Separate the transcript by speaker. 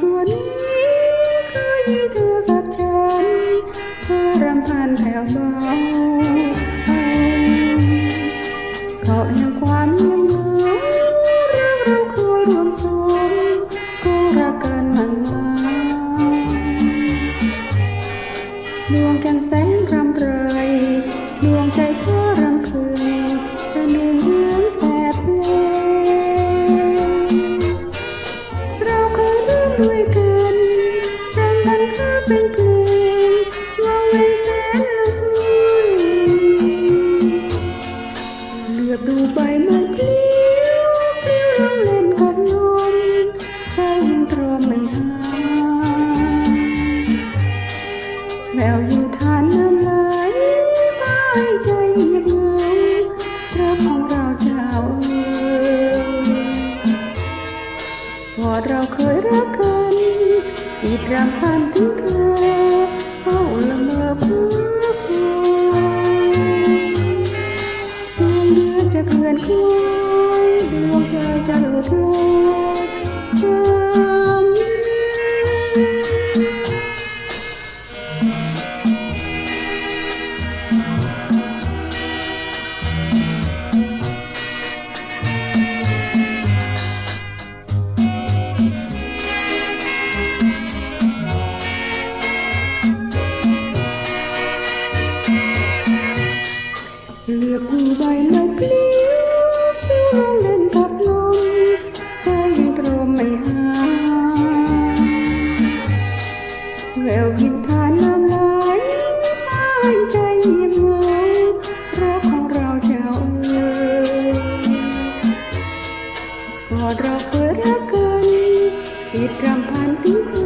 Speaker 1: ส่วนนี้เคยมีเธอกับฉันเธอรำพันแผ่วเบาเขาแห่งความยังเหงาเรื่องเราเคยรวมสมก็รักกันมันมาดวงกันทร์แสง เป็นเลงว่าเว้นแสนละมุนเหลือบดูใบไม้ปลิวปลิวลงเล่นกับลมใจยังตรอมไม่หายแววยู่ทานน้ำไหลพายใจเงียบเหงารักของเราเจ้าเอ๋ยพอเราเคยรักกันติด อนจะเคลื่อนคล้อ เลือกดูใบไม้ปลิวปลิวลงเล่นกับลมใจยังตรมไม่หายแววพินทานน้ำไหลพายใจเงียบเงารักของเราเจ้าเอ๋ยกอดเราเคยรักกันจิตรำพันถึงเธอ